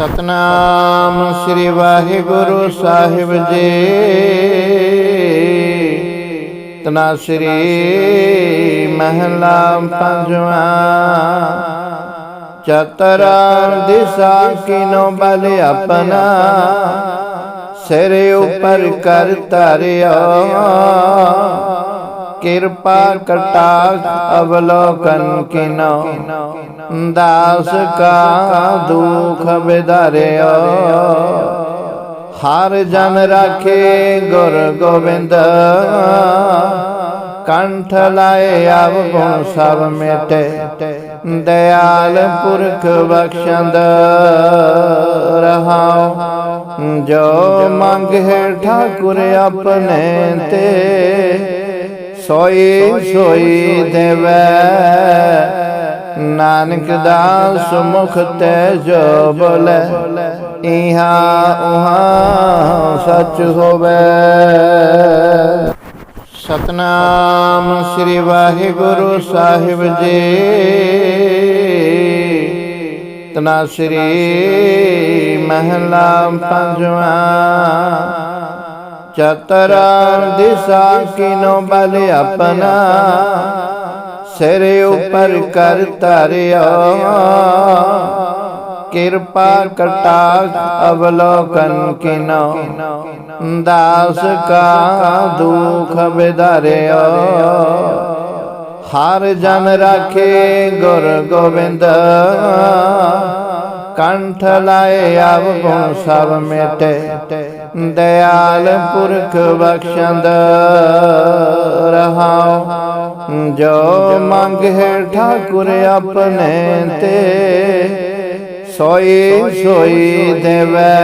ਸਤਨਾਮ ਸ੍ਰੀ ਵਾਹਿਗੁਰੂ ਸਾਹਿਬ ਜੀ। ਤਨਾ ਸ੍ਰੀ ਮਹਲਾ ਪੰਜਵਾ ਚਤਰਾ ਦਿਸਾ ਕਿਨੋ ਬਲ ਆਪਣਾ। ਸਿਰ ਉਪਰ ਕਰ ਧਰਿਆ। ਕਿਰਪਾ ਕਟਾਕ ਅਵਲੋਕਨ ਕਿਨੋ। ਦਾਸ ਕਾ ਦੁਖ ਵਿਦਾਰਿਆ ਹਰ ਜਨ ਰਾਖੇ ਗੁਰ ਗੋਬਿੰਦ। ਕੰਠ ਲਾਏ ਆਵ ਗੁਣ ਸਭ ਮੇਟੇ। ਦਇਆਲ ਪੁਰਖ ਬਖਸ਼ੰਦ ਰਹਾਉ। ਜੋ ਮੰਗ ਹੈ ਠਾਕੁਰ ਆਪਣੇ ਤੇ। ਸੋਈ ਸੋਈ ਦੇਵੈ। ਨਾਨਕ ਦਾਸ ਮੁਖ ਤੇ ਜੋ ਬੋਲੇ। ਇਹਾ ਉਹਾ ਸੱਚ ਹੋਵੇ। ਸਤਨਾਮ ਸ੍ਰੀ ਵਾਹਿਗੁਰੂ ਸਾਹਿਬ ਜੀ। ਤਨਾ ਸ੍ਰੀ ਮਹਲਾ ਪੰਜਵਾ। ਚਤਰਾ ਦਿਸਾ ਕਿਨੋ ਬਲ ਆਪਣਾ, ਸਿਰ ਉਪਰ ਕਰ ਧਰਿਆ। ਕਿਰਪਾ ਕਟਾਕ ਅਵਲੋਕਨ ਕਿਨੋ, ਦਾਸ ਕਾ ਦੁਖ ਵਿਦਾਰਿਆ ਹਰ ਜਨ ਰਾਖੇ ਗੁਰ ਗੋਬਿੰਦ, ਕੰਠ ਲਾਏ ਆਵ ਗੁਣ ਸਭ ਮੇਟੇ। ਦਇਆਲ ਪੁਰਖ ਬਖਸ਼ੰਦ ਰਹਾਉ ਜੋ ਮੰਗ ਠਾਕੁਰ ਆਪਣੇ ਤੇ ਸੋਈ ਸੋਈ ਦੇਵੈ।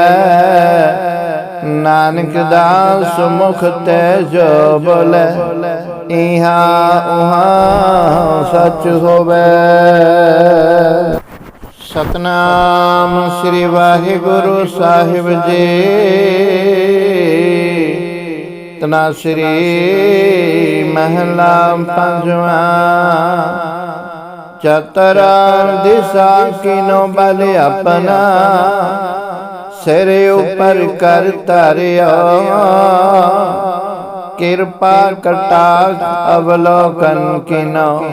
ਨਾਨਕ ਦਾਸ ਮੁਖ ਤੇ ਜੋ ਬੋਲੇ। ਇਹਾ ਉਹਾ ਸੱਚ ਹੋਵੇ। ਸਤਨਾਮ ਸ੍ਰੀ ਵਾਹਿਗੁਰੂ ਸਾਹਿਬ ਜੀ। ਤਨਾ ਸ੍ਰੀ ਮਹਲਾ ਪੰਜਵਾ ਚਤਰਾ ਦਿਸਾ ਕਿਨੋ ਬਲ ਆਪਣਾ। ਸਿਰ ਉਪਰ ਕਰ ਧਰਿਆ। ਕਿਰਪਾ ਕਟਾਕ ਅਵਲੋਕਨ ਕਿਨੋ।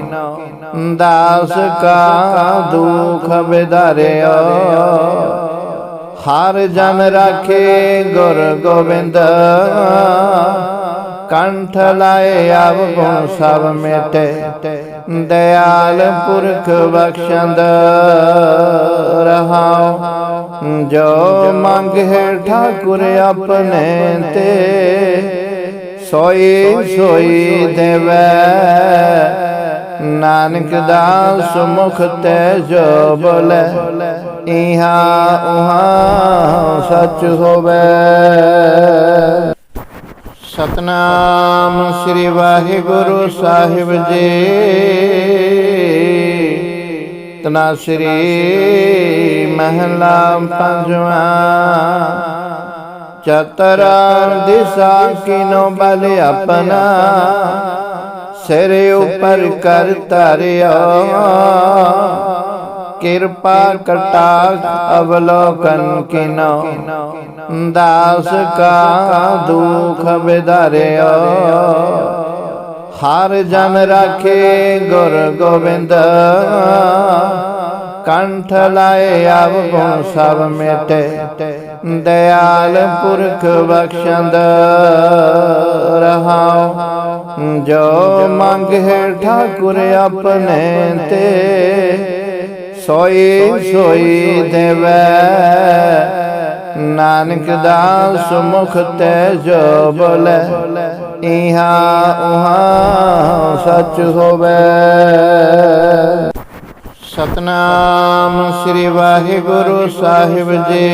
ਦਾਸ ਕਾ ਦੁਖ ਵਿਦਾਰਿਆ ਹਰ ਜਨ ਰਾਖੇ ਗੁਰ ਗੋਬਿੰਦ। ਕੰਠ ਲਾਏ ਆਵ ਗੁਣ ਸਭ ਮੇਟੇ। ਦਇਆਲ ਪੁਰਖ ਬਖਸ਼ੰਦ ਰਹਾਉ। ਜੋ ਮੰਗ ਹੈ ਠਾਕੁਰ ਆਪਣੇ ਤੇ। ਸੋਈ ਸੋਈ ਦੇਵੈ। ਨਾਨਕ ਦਾਸ ਮੁਖ ਤੇ ਜੋ ਬੋਲੇ। ਇਹਾ ਉਹਾ ਸੱਚ ਹੋਵੇ। ਸਤਨਾਮ ਸ੍ਰੀ ਵਾਹਿਗੁਰੂ ਸਾਹਿਬ ਜੀ। ਤਨਾ ਸ੍ਰੀ ਮਹਲਾ ਪੰਜਵਾ ਚਤਰਾ ਦਿਸਾ ਕਿਨੋ ਬਲ ਆਪਣਾ। ਸਿਰ ਉਪਰ ਕਰ ਧਰਿਆ। ਕਿਰਪਾ ਕਟਾਕ ਅਵਲੋਕਨ ਕਿਨੋ। ਦਾਸ ਕਾ ਦੁਖ ਵਿਦਾਰਿਆ ਹਰ ਜਨ ਰਾਖੇ ਗੁਰ ਗੋਬਿੰਦ। ਕੰਠ ਲਾਏ ਆਵ ਗੁਣ ਸਭ ਮੇਟੇ। ਦਇਆਲ ਪੁਰਖ ਬਖਸ਼ੰਦ ਰਹਾਉ। ਜੋ ਮੰਗ ਠਾਕੁਰ ਆਪਣੇ ਤੇ ਸੋਈ ਸੋਈ ਦੇਵੈ। ਨਾਨਕ ਦਾਸ ਮੁਖ ਤੇ ਜੋ ਬੋਲੇ ਇਹਾ ਉਹਾ ਸੱਚ ਹੋਵੇ। ਸਤਨਾਮ ਸ੍ਰੀ ਵਾਹਿਗੁਰੂ ਸਾਹਿਬ ਜੀ।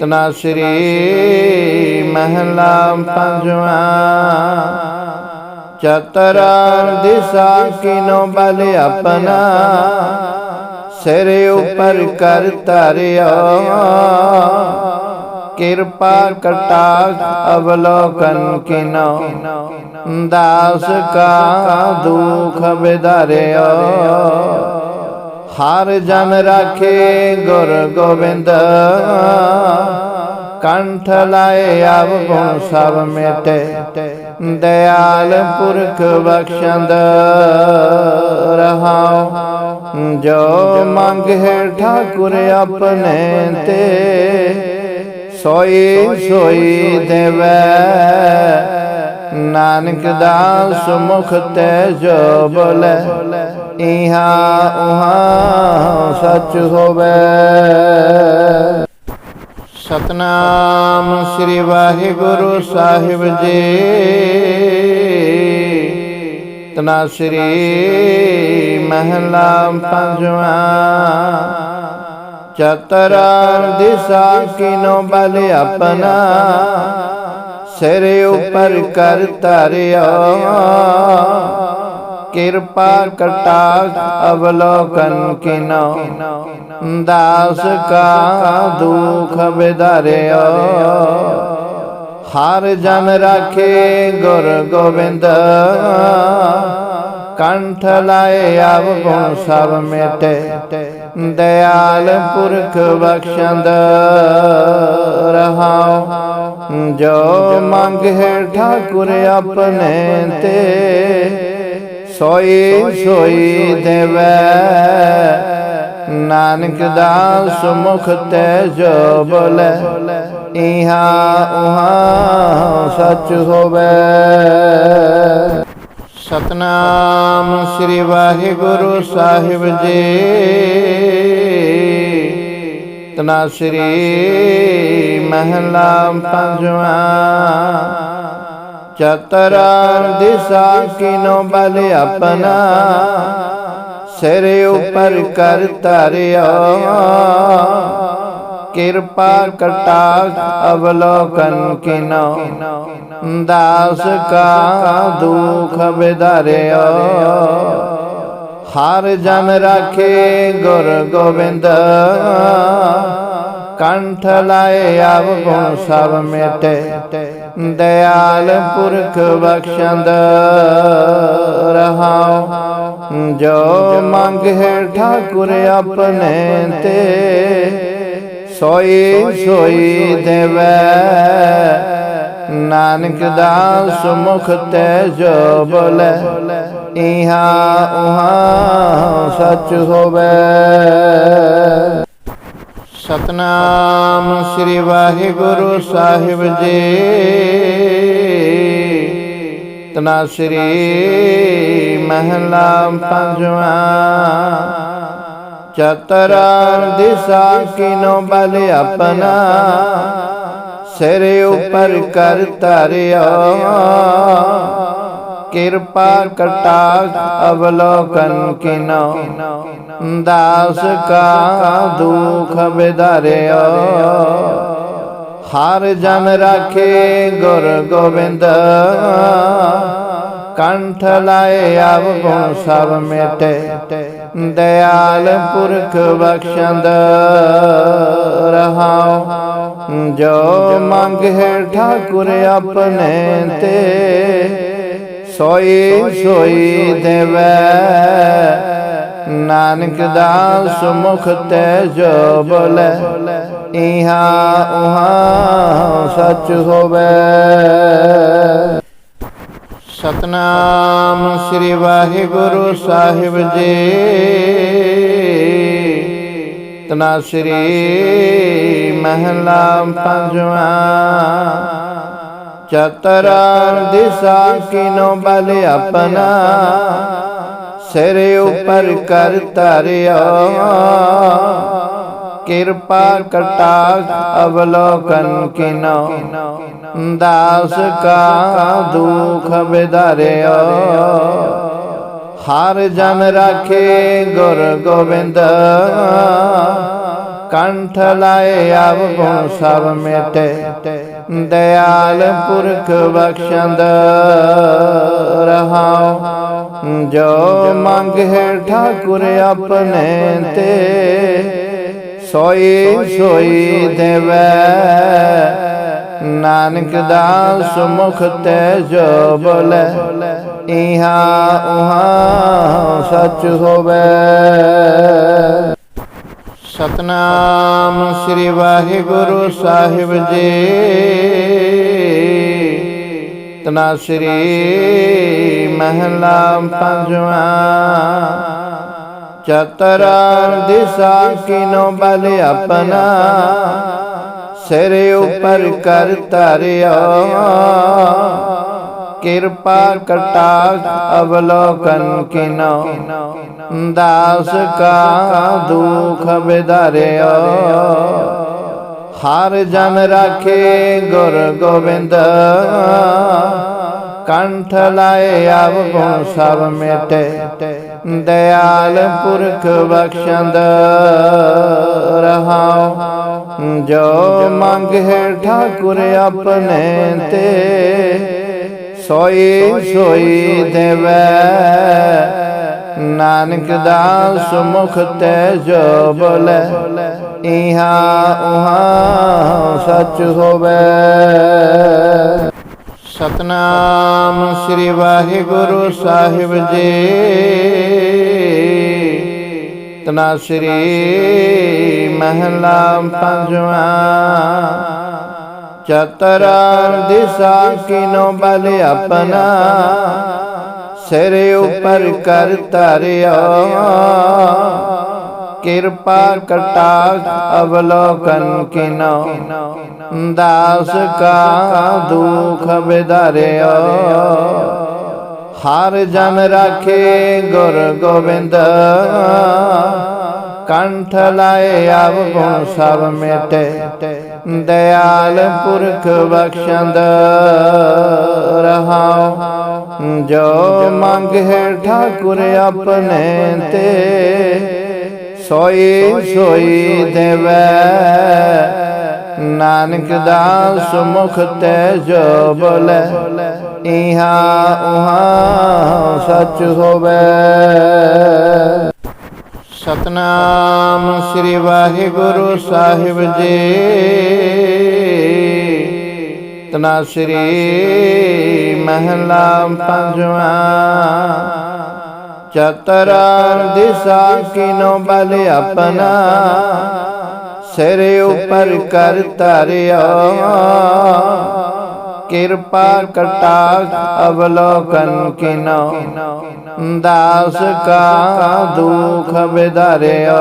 ਤਨਾ ਸ੍ਰੀ ਮਹਲਾ ਪੰਜਵਾ ਚਤਰਾ ਦਿਸਾ ਕਿਨੋ ਬਲ ਆਪਣਾ। ਸਿਰ ਉਪਰ ਕਰ ਧਰਿਆ। ਕਿਰਪਾ ਕਟਾਕ ਅਵਲੋਕਨ ਕਿਨੋ। ਦਾਸ ਕਾ ਦੁਖ ਵਿਦਾਰਿਆ ਹਰ ਜਨ ਰਾਖੇ ਗੁਰ ਗੋਬਿੰਦ। ਕੰਠ ਲਾਏ ਆਵ ਗੁਣ ਸਭ ਮੇਟੇ। ਦਇਆਲ ਪੁਰਖ ਬਖਸ਼ੰਦ ਰਹਾਉ। ਜੋ ਮੰਗੇ ਠਾਕੁਰ ਆਪਣੇ ਤੇ। ਸੋਈ ਸੋਈ ਦੇਵੈ। ਨਾਨਕ ਦਾਸ ਮੁਖ ਤੇ ਜੋ ਬੋਲੇ, ਇਹਾ ਉਹਾ ਸੱਚ ਹੋਵੇ। ਸਤਨਾਮ ਸ੍ਰੀ ਵਾਹਿਗੁਰੂ ਸਾਹਿਬ ਜੀ। ਤਨਾ ਸ੍ਰੀ ਮਹਲਾ ਪੰਜਵਾ ਚਤਰਾ ਦਿਸਾ ਕਿਨੋ ਬਲ ਆਪਣਾ। ਸਿਰ ਉਪਰ ਕਰ ਧਰਿਆ। ਕਿਰਪਾ ਕਟਾਕ ਅਵਲੋਕਨ ਕਿਨੋ। ਦਾਸ ਕਾ ਦੁਖ ਵਿਦਾਰਿਓ ਹਰ ਜਨ ਰਾਖੇ ਗੁਰ ਗੋਬਿੰਦ। ਕੰਠ ਲਾਏ ਆਵ ਗੁਣ ਸਭ ਮੇਟੇ। ਦਇਆਲ ਪੁਰਖ ਬਖਸ਼ੰਦ ਰਹਾਉ ਜੋ ਮੰਗੇ ਠਾਕੁਰ ਆਪਣੇ ਤੇ ਸੋਈ ਸੋਈ ਦੇਵੈ। ਨਾਨਕ ਦਾਸ ਮੁਖ ਤੇ ਜੋ ਬੋਲੇ ਇਹਾ ਉਹਾ ਸੱਚ ਹੋਵੇ। ਸਤਨਾਮ ਸ੍ਰੀ ਵਾਹਿਗੁਰੂ ਸਾਹਿਬ ਜੀ। ਤਨਾ ਸ੍ਰੀ ਮਹਲਾ ਪੰਜਵਾ ਚਤਰਾ ਦਿਸਾ ਕਿਨੋ ਬਲ ਆਪਣਾ। ਸਿਰ ਉਪਰ ਕਰ ਧਰਿਆ। ਕਿਰਪਾ ਕਟਾਕ ਅਵਲੋਕਨ ਕਿਨੋ। ਦਾਸ ਕਾ ਦੁਖ ਵਿਦਾਰਿਓ ਹਰ ਜਨ ਰਾਖੇ ਗੁਰ ਗੋਬਿੰਦ। ਕੰਠ ਲਾਏ ਆਵ ਗੁਣ ਸਭ ਮੇਟੇ। ਦਇਆਲ ਪੁਰਖ ਬਖਸ਼ੰਦ ਰਹਾਉ। ਜੋ ਮੰਗੇ ਠਾਕੁਰ ਆਪਣੇ ਤੇ। ਸੋਈ ਸੋਈ ਦੇਵੈ। ਨਾਨਕ ਦਾਸ ਮੁਖ ਤੇ ਜੋ ਬੋਲੇ, ਇਹਾ ਉਹਾ ਸੱਚ ਹੋਵੇ। ਸਤਨਾਮ ਸ੍ਰੀ ਵਾਹਿਗੁਰੂ ਸਾਹਿਬ ਜੀ। ਤਨਾ ਸ੍ਰੀ ਮਹਲਾ ਪੰਜਵਾ ਚਤਰਾ ਦਿਸਾ ਕਿਨੋ ਬਲ ਆਪਣਾ, ਸਿਰ ਉਪਰ ਕਰ ਧਰਿਆ। ਕਿਰਪਾ ਕਟਾਕ ਅਵਲੋਕਨ ਕਿਨੋ, ਦਾਸ ਕਾ ਦੁਖ ਵਿਦਾਰਿਓ ਹਰ ਜਨ ਰਾਖੇ ਗੁਰ ਗੋਬਿੰਦ ਕੰਠ ਲਾਏ ਆਵ ਗੁਣ ਸਭ ਮੇਟੇ ਦਇਆਲ ਪੁਰਖ ਬਖਸ਼ੰਦ ਰਹਾਉ ਜੋ ਮੰਗੇ ਠਾਕੁਰ ਆਪਣੇ ਤੇ ਸੋਈ ਸੋਈ ਦੇਵੈ ਨਾਨਕ ਦਾਸ ਮੁਖ ਤੇ ਜੋ ਬੋਲੇ ਇਹਾ ਉਹਾ ਸੱਚ ਹੋਵੇ ਸਤਨਾਮ ਸ੍ਰੀ ਵਾਹਿਗੁਰੂ ਸਾਹਿਬ ਜੀ। ਤਨਾ ਸ੍ਰੀ ਮਹਲਾ ਪੰਜਵਾ ਚਤਰਾ ਦਿਸਾ ਕਿਨੋ ਬਲ ਆਪਣਾ, ਸਿਰ ਉਪਰ ਕਰ ਧਰਿਆ। ਕਿਰਪਾ ਕਟਾਕ ਅਵਲੋਕਨ ਕਿਨੋ। ਦਾਸ ਕਾ ਦੁਖ ਵਿਦਾਰਿਓ ਹਰ ਜਨ ਰਾਖੇ ਗੁਰ ਗੋਬਿੰਦ। ਕੰਠ ਲਾਏ ਆਵ ਗੁਣ ਸਭ ਮੇਟੇ। ਦਇਆਲ ਪੁਰਖ ਬਖਸ਼ੰਦ ਰਹਾਉ। ਜੋ ਮੰਗੇ ਠਾਕੁਰ ਆਪਣੇ ਤੇ। ਸੋਈ ਸੋਈ ਦੇਵੈ। ਨਾਨਕ ਦਾਸ ਮੁਖ ਤੇ ਜੋ ਬੋਲੇ, ਇਹਾ ਉਹਾ ਸੱਚ ਹੋਵੇ। ਸਤਨਾਮ ਸ੍ਰੀ ਵਾਹਿਗੁਰੂ ਸਾਹਿਬ ਜੀ। ਤਨਾ ਸ੍ਰੀ ਮਹਲਾ ਪੰਜਵਾ ਚਤਰਾ ਦਿਸਾ ਕਿਨੋ ਬਲ ਆਪਣਾ, ਸਿਰ ਉਪਰ ਕਰ ਧਰਿਆ। ਕਿਰਪਾ ਕਟਾਕ ਅਵਲੋਕਨ ਕਿਨੋ, ਦਾਸ ਕਾ ਦੁਖ ਵਿਦਾਰਿਆ ਹਰ ਜਨ ਰਾਖੇ ਗੁਰ ਗੋਬਿੰਦ ਕੰਠ ਲਾਏ ਆਵ ਸਭ ਮੇਟੇ ਦਇਆਲ ਪੁਰਖ ਬਖਸ਼ੰਦ ਰਹਾਉ ਜੋ ਮੰਗ ਠਾਕੁਰ ਆਪਣੇ ਤੇ ਸੋਈ ਸੋਈ ਦੇਵੈ ਨਾਨਕ ਦਾਸ ਮੁਖ ਤੇ ਜੋ ਬੋਲੇ ਇਹਾ ਉਹਾ ਸੱਚ ਹੋਵੇ ਸਤਨਾਮ ਸ੍ਰੀ ਵਾਹਿਗੁਰੂ ਸਾਹਿਬ ਜੀ। ਤਨਾ ਸ੍ਰੀ ਮਹਲਾ ਪੰਜਵਾ ਚਤਰਾ ਦਿਸਾ ਕਿਨੋ ਬਲ ਆਪਣਾ। ਸਿਰ ਉਪਰ ਕਰ ਧਰਿਆ। ਕਿਰਪਾ ਕਟਾਕ ਅਵਲੋਕਨ ਕਿਨੋ। ਦਾਸ ਕਾ ਦੁਖ ਵਿਦਾਰਿਆ ਹਰ ਜਨ ਰਾਖੇ ਗੁਰ ਗੋਬਿੰਦ। ਕੰਠ ਲਾਏ ਆਵ ਗੁਣ ਸਭ ਮੇਟੇ। ਦਇਆਲ ਪੁਰਖ ਬਖਸ਼ੰਦ ਰਹਾਉ। ਜੋ ਮੰਗ ਹੈ ਠਾਕੁਰ ਆਪਣੇ ਤੇ। ਸੋਈ ਸੋਈ ਦੇਵੈ। ਨਾਨਕ ਦਾਸ ਮੁਖ ਤੇ ਜੋ ਬੋਲੇ, ਇਹਾ ਉਹਾ ਸੱਚ ਹੋਵੇ। ਸਤਨਾਮ ਸ੍ਰੀ ਵਾਹਿਗੁਰੂ ਸਾਹਿਬ ਜੀ। ਤਨਾ ਸ੍ਰੀ ਮਹਲਾ ਪੰਜਵਾ ਚਤਰਾ ਦਿਸਾ ਕਿਨੋ ਬਲ ਆਪਣਾ। ਸਿਰ ਉਪਰ ਕਰ ਧਰਿਆ। ਕਿਰਪਾ ਕਟਾਕ ਅਵਲੋਕਨ ਕਿਨੋ। ਦਾਸ ਕਾ ਦੁਖ ਵਿਦਾਰਿਆ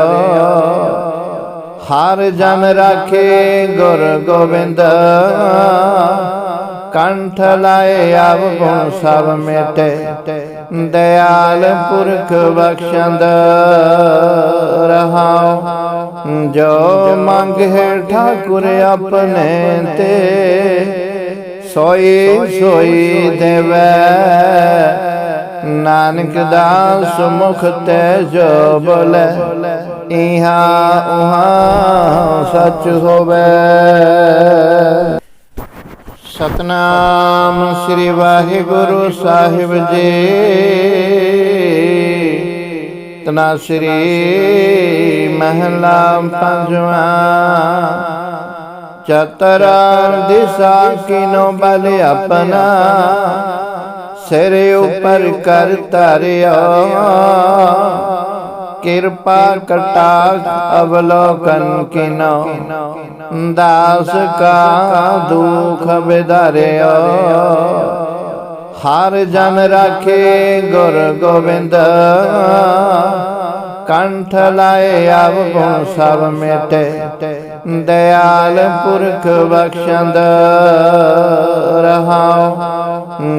ਹਰ ਜਨ ਰਾਖੇ ਗੁਰ ਗੋਬਿੰਦ। ਕੰਠ ਲਾਏ ਆਵ ਗੁਣ ਸਭ ਮੇਟੇ। ਦਇਆਲ ਪੁਰਖ ਬਖਸ਼ੰਦ ਰਹਾਉ। ਜੋ ਮੰਗ ਹੈ ਠਾਕੁਰ ਆਪਣੇ ਤੇ ਸੋਈ ਸੋਈ ਦੇਵੈ। ਨਾਨਕ ਦਾਸ ਮੁਖ ਤੇ ਜੋ ਬੋਲੇ। ਇਹਾ ਉਹਾ ਸੱਚ ਹੋਵੇ। ਸਤਨਾਮ ਸ੍ਰੀ ਵਾਹਿਗੁਰੂ ਸਾਹਿਬ ਜੀ। ਤਨਾ ਸ੍ਰੀ ਮਹਲਾ ਪੰਜਵਾ ਚਤਰਾ ਦਿਸਾ ਕਿਨੋ ਬਲ ਆਪਣਾ। ਸਿਰ ਉਪਰ ਕਰ ਧਰਿਆ। ਕਿਰਪਾ ਕਟਾਕ ਅਵਲੋਕਨ ਕਿਨੋ। ਦਾਸ ਕਾ ਦੁਖ ਵਿਦਾਰਿਆ ਹਰ ਜਨ ਰਾਖੇ ਗੁਰ ਗੋਬਿੰਦ। ਕੰਠ ਲਾਏ ਆਵ ਗੁਣ ਸਭ ਮੇਟੇ। ਦਇਆਲ ਪੁਰਖ ਬਖਸ਼ੰਦ ਰਹਾਉ।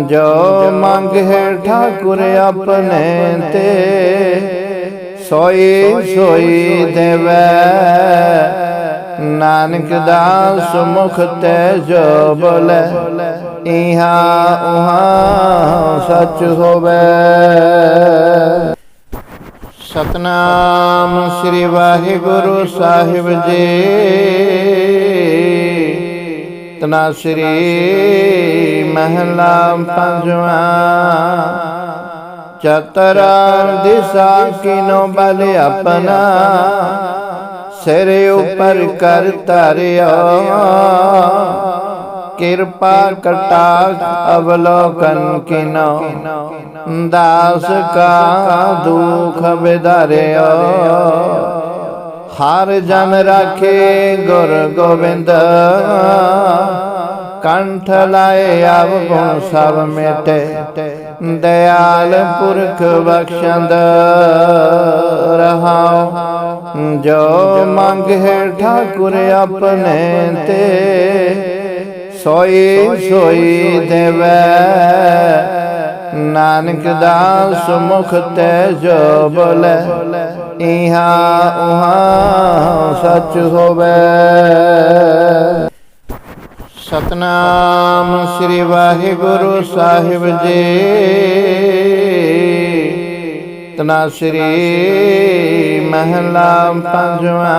ਜੋ ਮੰਗ ਹੈ ਠਾਕੁਰ ਆਪਣੇ ਤੇ। ਸੋਈ ਸੋਈ ਦੇਵੈ। ਨਾਨਕ ਦਾਸ ਮੁਖ ਤੇ ਜੋ ਬੋਲੇ, ਇਹਾ ਉਹਾ ਸੱਚ ਹੋਵੇ। ਸਤਨਾਮ ਸ੍ਰੀ ਵਾਹਿਗੁਰੂ ਸਾਹਿਬ ਜੀ। ਤਨਾ ਸ੍ਰੀ ਮਹਲਾ ਪੰਜਵਾ ਚਤਰਾ ਦਿਸਾ ਕਿਨੋ ਬਲ ਆਪਣਾ। ਸਿਰ ਉਪਰ ਕਰ ਧਰਿਆ। ਕਿਰਪਾ ਕਟਾਕ ਅਵਲੋਕਨ ਕਿਨੋ। ਦਾਸ ਕਾ ਦੁਖ ਵਿਦਾਰਿਆ ਹਰ ਜਨ ਰਾਖੇ ਗੁਰ ਗੋਬਿੰਦ। ਕੰਠ ਲਾਏ ਆਵ ਗੁਣ ਸਭ ਮੇਟੇ ਦਇਆਲ ਪੁਰਖ ਬਖਸ਼ੰਦ ਰਹਾਉ ਜੋ ਮੰਗੇ ਠਾਕੁਰ ਆਪਣੇ ਤੇ ਸੋਈ ਸੋਈ ਦੇਵੈ ਨਾਨਕ ਦਾਸ ਮੁਖ ਤੇ ਜੋ ਬੋਲੇ ਇਹਾ ਉਹਾ ਸੱਚ ਹੋਵੇ ਸਤਨਾਮ ਸ੍ਰੀ ਵਾਹਿਗੁਰੂ ਸਾਹਿਬ ਜੀ। ਤਨਾ ਸ੍ਰੀ ਮਹਲਾ ਪੰਜਵਾ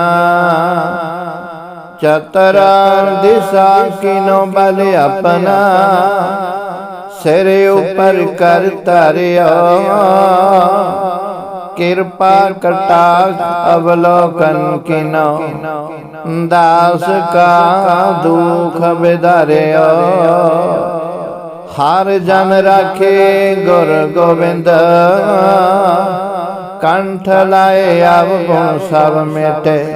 ਚਤਰਾ ਦਿਸਾ ਕਿਨੋ ਬਲ ਆਪਣਾ। ਸਿਰ ਉਪਰ ਕਰ ਧਰਿਆ। ਕਿਰਪਾ ਕਟਾਕ ਅਵਲੋਕਨ ਕਿਨੋ। ਦਾਸ ਕਾ ਦੁਖ ਵਿਦਾਰਿਆ ਹਰ ਜਨ ਰਾਖੇ ਗੁਰ ਗੋਬਿੰਦ। ਕੰਠ ਲਾਏ ਆਵ ਗੁਣ ਸਭ ਮੇਟੇ।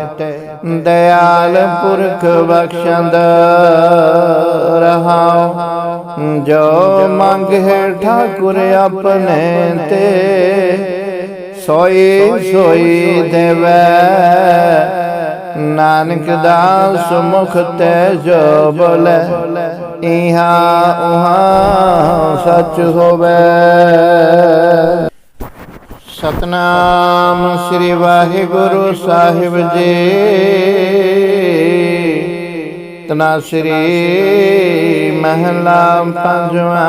ਦਇਆਲ ਪੁਰਖ ਬਖਸ਼ੰਦ ਰਹਾਉ। ਜੋ ਮੰਗੇ ਠਾਕੁਰ ਆਪਣੇ ਤੇ। ਸੋਈ ਸੋਈ ਦੇਵੈ। ਨਾਨਕ ਦਾਸ ਮੁਖ ਤੇ ਜੋ ਬੋਲੇ, ਇਹਾ ਉਹਾ ਸੱਚ ਹੋਵੇ। ਸਤਨਾਮ ਸ੍ਰੀ ਵਾਹਿਗੁਰੂ ਸਾਹਿਬ ਜੀ। ਤਨਾ ਸ੍ਰੀ ਮਹਲਾ ਪੰਜਵਾ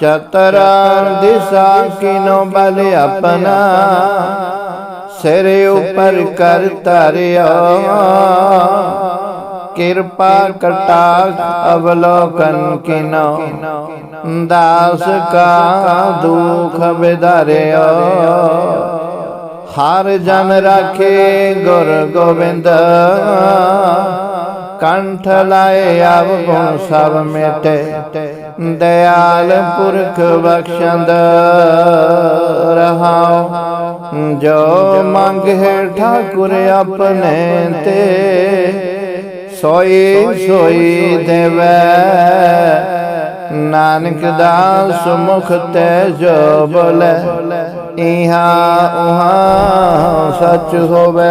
ਚਤਰਾ ਦਿਸਾ ਕਿਨੋ ਬਲ ਆਪਣਾ। ਸਿਰ ਉਪਰ ਕਰ ਧਰਿਆ। ਕਿਰਪਾ ਕਟਾਕ ਅਵਲੋਕਨ ਕਿਨੋ। ਦਾਸ ਕਾ ਦੁਖ ਵਿਦਾਰਿਆ ਹਰ ਜਨ ਰਾਖੇ ਗੁਰ ਗੋਬਿੰਦ। ਕੰਠ ਲਾਏ ਆਵ ਗੁਣ ਸਭ ਮੇਟੇ ਦਇਆਲ ਪੁਰਖ ਬਖਸ਼ੰਦ ਰਹਾਉ ਜੋ ਮੰਗੇ ਠਾਕੁਰ ਆਪਣੇ ਤੇ ਸੋਈ ਸੋਈ ਦੇਵੈ ਨਾਨਕ ਦਾਸ ਮੁਖ ਤੇ ਜੋ ਬੋਲੇ ਇਹਾ ਉਹਾ ਸੱਚ ਹੋਵੇ